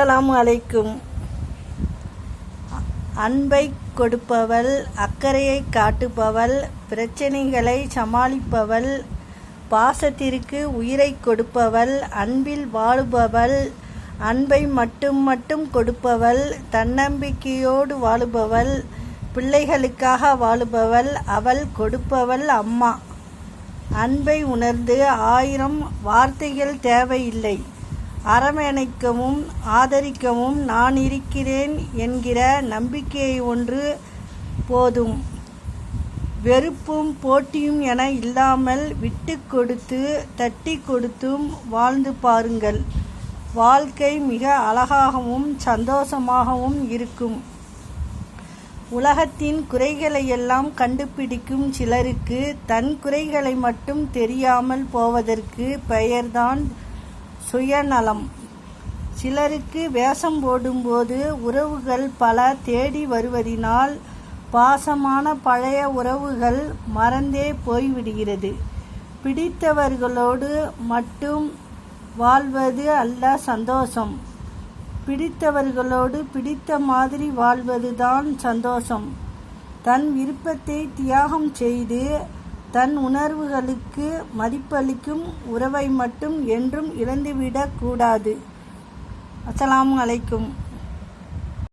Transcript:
அஸ்ஸலாமு அலைக்கும். அன்பை கொடுப்பவள் அக்கறையை காட்டுபவள் பிரச்சனைகளை சமாளிப்பவள் பாசத்திற்கு உயிரை கொடுப்பவள் அன்பில் வாழுபவள் அன்பை மட்டும் மட்டும் கொடுப்பவள் தன்னம்பிக்கையோடு வாழுபவள் பிள்ளைகளுக்காக வாழுபவள் அவள் கொடுப்பவள் அம்மா. அன்பை உணர்ந்து ஆயிரம் வார்த்தைகள் தேவையில்லை. அரவணைக்கவும் ஆதரிக்கவும் நான் இருக்கிறேன் என்கிற நம்பிக்கையை ஒன்று போதும். வெறுப்பும் போட்டியும் என இல்லாமல் விட்டு கொடுத்து தட்டி கொடுத்தும் வாழ்ந்து பாருங்கள். வாழ்க்கை மிக அழகாகவும் சந்தோஷமாகவும் இருக்கும். உலகத்தின் குறைகளையெல்லாம் கண்டுபிடிக்கும் சிலருக்கு தன் குறைகளை மட்டும் தெரியாமல் போவதற்கு பெயர்தான் சுயநலம். சிலருக்கு வேஷம் போடும்போது உறவுகள் பல தேடி வருவதினால் பாசமான பழைய உறவுகள் மறந்தே போய்விடுகிறது. பிடித்தவர்களோடு மட்டும் வாழ்வது அல்ல சந்தோஷம். பிடித்தவர்களோடு பிடித்த மாதிரி வாழ்வதுதான் சந்தோஷம். தன் விருப்பத்தை தியாகம் செய்து தன் உணர்வுகளுக்கு மதிப்பளிக்கும் உறவை மட்டும் என்றும் இழந்துவிடக்கூடாது அஸ்லாம் அலைக்கும்.